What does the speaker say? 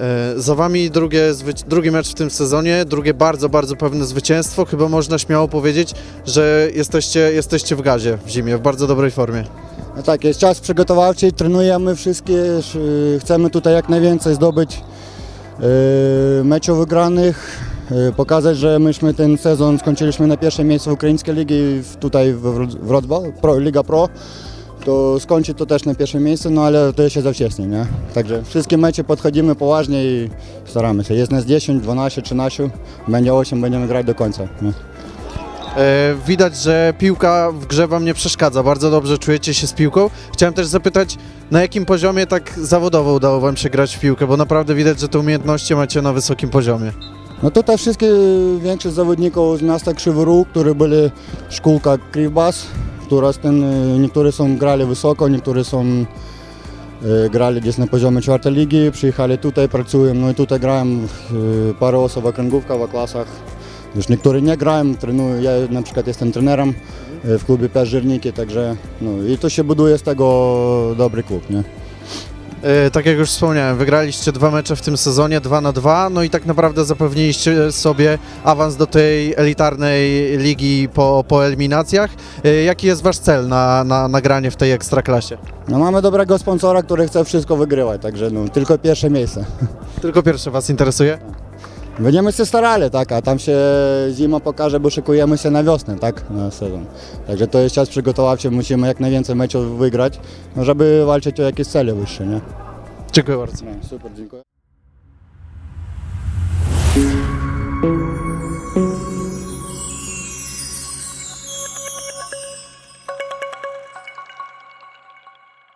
E, Za wami drugie, drugi mecz w tym sezonie, drugie bardzo, bardzo pewne zwycięstwo. Chyba można śmiało powiedzieć, że jesteście, jesteście w gazie w zimie, w bardzo dobrej formie. No tak, jest czas przygotowawczy, trenujemy wszystkie, y, chcemy tutaj jak najwięcej zdobyć y, meczów wygranych, pokazać, że myśmy ten sezon skończyliśmy na pierwszym miejscu Ukraińskiej Ligi, tutaj w Wrocław, Pro, Liga Pro, to skończyć to też na pierwszym miejscu, no ale to jeszcze za wcześnie, nie? Także wszystkie mecze podchodzimy poważnie i staramy się. Jest nas 10, 12, 13, będzie 8, będziemy grać do końca. Nie? E, Widać, że piłka w grze wam nie przeszkadza, bardzo dobrze czujecie się z piłką. Chciałem też zapytać, na jakim poziomie tak zawodowo udało wam się grać w piłkę, bo naprawdę widać, że te umiejętności macie na wysokim poziomie. No tutaj wszystkie większość zawodników z miasta Krzywy Róg, którzy byli szkółka Krivbas, która z tym, y, niektórzy są grali wysoko, niektórzy są y, grali gdzieś na poziomie czwartej ligi, przyjechali tutaj, pracują, no i tutaj grają y, parę osób w okręgówkach, w klasach. Już niektórzy nie grają, trenują, ja na przykład jestem trenerem w klubie Piast Żyrniki, także no i to się buduje z tego dobry klub, nie? E, Tak jak już wspomniałem, wygraliście dwa mecze w tym sezonie, dwa na dwa, no i tak naprawdę zapewniliście sobie awans do tej elitarnej ligi po, po eliminacjach. E, Jaki jest wasz cel na, na, na granie w tej ekstraklasie? No mamy dobrego sponsora, który chce wszystko wygrywać, także no, tylko pierwsze miejsce. Tylko pierwsze was interesuje? Będziemy się starali, tak, a tam się zima pokaże, bo szykujemy się na wiosnę, tak, na sezon. Także to jest czas przygotowawczy, musimy jak najwięcej meczów wygrać, no, żeby walczyć o jakieś cele wyższe, nie? Dziękuję bardzo. No, super, dziękuję.